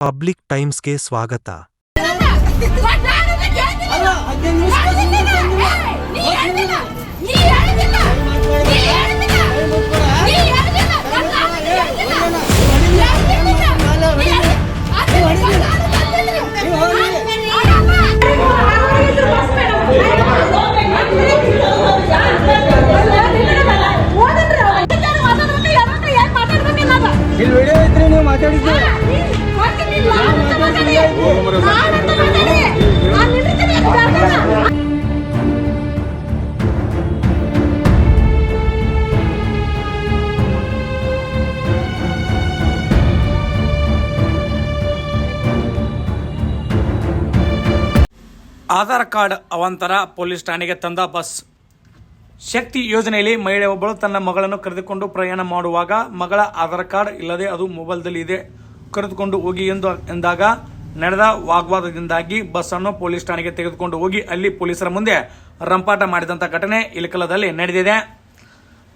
Public ಟೈಮ್ಸ್ಗೆ ಸ್ವಾಗತ ಅಲ್ಲ, Aadhaar card ಅವಾಂತರ ಪೊಲೀಸ್ ಠಾಣೆಗೆ ತಂದ ಬಸ್. ಶಕ್ತಿ ಯೋಜನೆಯಲ್ಲಿ ಮಹಿಳೆ ಒಬ್ಬಳು ತನ್ನ ಮಗಳನ್ನು ಕರೆದುಕೊಂಡು ಪ್ರಯಾಣ ಮಾಡುವಾಗ ಮಗಳ ಆಧಾರ್ ಕಾರ್ಡ್ ಇಲ್ಲದೆ ಅದು ಮೊಬೈಲ್ದಲ್ಲಿ ಇದೆ. ಕರೆದುಕೊಂಡು ಹೋಗಿ ಎಂದು ಎಂದಾಗ ನಡೆದ ವಾಗ್ವಾದದಿಂದಾಗಿ ಬಸ್ ಅನ್ನು ಪೊಲೀಸ್ ಠಾಣೆಗೆ ತೆಗೆದುಕೊಂಡು ಹೋಗಿ ಅಲ್ಲಿ ಪೊಲೀಸರ ಮುಂದೆ ರಂಪಾಟ ಮಾಡಿದಂತ ಘಟನೆ ಇಲಕಲದಲ್ಲಿ ನಡೆದಿದೆ.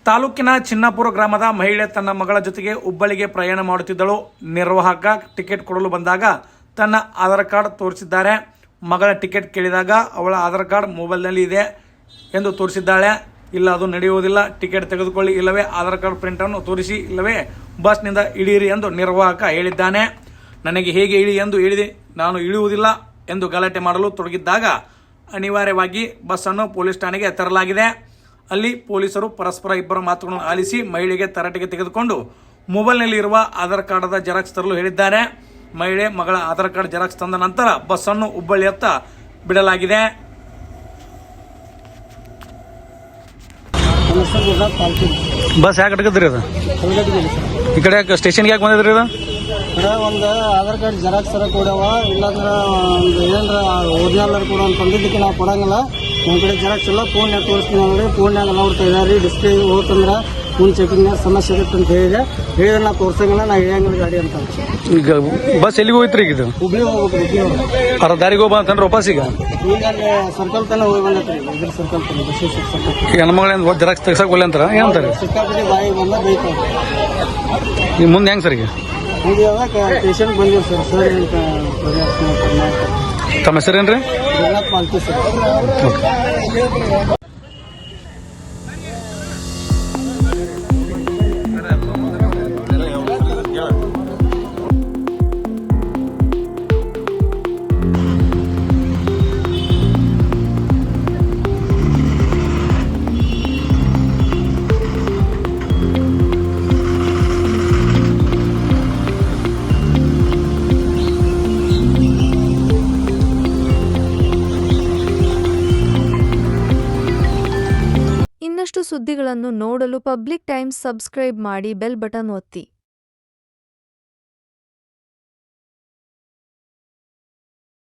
ತಾಲೂಕಿನ ಚಿನ್ನಾಪುರ ಗ್ರಾಮದ ಮಹಿಳೆ ತನ್ನ ಮಗಳ ಜೊತೆಗೆ ಹುಬ್ಬಳ್ಳಿಗೆ ಪ್ರಯಾಣ ಮಾಡುತ್ತಿದ್ದಳು. ನಿರ್ವಾಹಕ ಟಿಕೆಟ್ ಕೊಡಲು ಬಂದಾಗ ತನ್ನ ಆಧಾರ್ ಕಾರ್ಡ್ ತೋರಿಸಿದ್ದಾರೆ. ಮಗಳ ಟಿಕೆಟ್ ಕೇಳಿದಾಗ ಅವಳ ಆಧಾರ್ ಕಾರ್ಡ್ ಮೊಬೈಲ್ನಲ್ಲಿ ಇದೆ ಎಂದು ತೋರಿಸಿದ್ದಾಳೆ. ಇಲ್ಲ, ಅದು ನಡೆಯುವುದಿಲ್ಲ. ಟಿಕೆಟ್ ತೆಗೆದುಕೊಳ್ಳಿ, ಇಲ್ಲವೇ ಆಧಾರ್ ಕಾರ್ಡ್ ಪ್ರಿಂಟನ್ನು ತೋರಿಸಿ, ಇಲ್ಲವೇ ಬಸ್ನಿಂದ ಇಳಿಯಿರಿ ಎಂದು ನಿರ್ವಾಹಕ ಹೇಳಿದ್ದಾನೆ. ನನಗೆ ಹೇಗೆ ಇಳಿ ಎಂದು ಹೇಳಿದೆ. ನಾನು ಇಳಿಯುವುದಿಲ್ಲ ಎಂದು ಗಲಾಟೆ ಮಾಡಲು ತೊಡಗಿದ್ದಾಗ ಅನಿವಾರ್ಯವಾಗಿ ಬಸ್ಸನ್ನು ಪೊಲೀಸ್ ಠಾಣೆಗೆ ತರಲಾಗಿದೆ. ಅಲ್ಲಿ ಪೊಲೀಸರು ಪರಸ್ಪರ ಇಬ್ಬರ ಮಾತುಗಳನ್ನು ಆಲಿಸಿ ಮಹಿಳೆಗೆ ತರಾಟೆಗೆ ತೆಗೆದುಕೊಂಡು ಮೊಬೈಲ್ನಲ್ಲಿ ಇರುವ ಆಧಾರ್ ಕಾರ್ಡದ ಜೆರಾಕ್ಸ್ ತರಲು ಹೇಳಿದ್ದಾರೆ. ಮಹಿಳೆ ಮಗಳ ಆಧಾರ್ ಕಾರ್ಡ್ ಜೆರಾಕ್ಸ್ ತಂದ ನಂತರ ಬಸ್ಸನ್ನು ಹುಬ್ಬಳ್ಳಿಯತ್ತ ಬಿಡಲಾಗಿದೆ. ಬಸ್ ಯಾಕೆ ಅಡಗದ್ರಿ ಅದು? ಈ ಕಡೆ ಸ್ಟೇಷನ್ಗೆ ಯಾಕೆ ಬಂದಿದ್ರಿ ಅದು? ಒಂದು ಆಧಾರ್ ಕಾರ್ಡ್ ಜೆರಾಕ್ಸ್ ಅರ ಕೊಡವ ಇಲ್ಲಾಂದ್ರೆ ಒಂದು ಏನರ ಒರಿಜಿನಲ್ ಕೊಡೋ ಅಂತ ಅಂದಿದ್ದಕ್ಕೆ ನಾವು ಕೊಡಂಗಿಲ್ಲ. ನಮ್ಮ ಕಡೆ ಜೆರಾಕ್ಸ್ ಎಲ್ಲ ಫೋನ್ಯಾಗ ತೋರಿಸ್ತೀನಿ ನೋಡಿ ಫೋನ್ಯಾಗ ನೋಡ್ತಾ ಇದ್ದಾರೆ ಡಿಸ್ಪ್ಲೇ ಹೋಗ್ತಂದ್ರೆ ಮುಂದೆ ಚೆಕಿಂಗ್ನಾಗ ಸಮಸ್ಯೆ ಆಗುತ್ತೆ ಅಂತ ಹೇಳಿದೆ. ಹೇಳಿದ್ರೆ ನಾವು ತೋರ್ಸಂಗಿಲ್ಲ ನಾ ಹೇಳಂಗಿಲ್ಲ ಗಾಡಿ ಅಂತ ಈಗ ಬಸ್ ಎಲ್ಲಿಗೆ ಹೋಯ್ತ್ರಿ ಈಗ ಇದು ಹುಬ್ಳಿ ಹೋಗ್ಬೇಕು ಅರ್ಧ ದಾರಿಗೆ ಹೋಗ್ಬ ಅಂತಂದ್ರೆ ವಾಪಸ್ ಈಗ? ಈಗ ಅಲ್ಲಿ ಸರ್ಕಲ್ ತನಕ ಹೋಗಿ ಬಂದೈತ್ರಿ ಇದ್ರ ಸರ್ಕಲ್ ತನಕ ಬಸವೇಶ್ವರ ಸರ್ಕಲ್ ಹೆಣ್ಮಗಳ ಜೆರಾಕ್ಸ್ ತೆಗ್ಸಕ್ ಒಲ್ಲೆ ಅಂತಾರೆ? ಏನಂತಾರೆ ಸಿಕ್ಕಾಪಟ್ಟೆ ಬಾಯಿ ಬಂದ ಬೇಕು ಈಗ ಮುಂದೆ ಹೆಂಗ್ ಸರ್ ಈಗ? ಪೇಷಂಟ್ ಬಂದಿವಿ ಸರ್ ಸರ್ ಅಂತ ತಮ್ಮ ಹೆಸರೇನ್ರಿ? ಜಗನ್ನಾಥ್ ಮಾಲ್ತಿ ಸರ್ ಸುದ್ದಿಗಳನ್ನು ನೋಡಲು ಪಬ್ಲಿಕ್ ಟೈಮ್ಸ್ ಸಬ್ಸ್ಕ್ರೈಬ್ ಮಾಡಿ ಬೆಲ್ ಬಟನ್ ಒತ್ತಿ.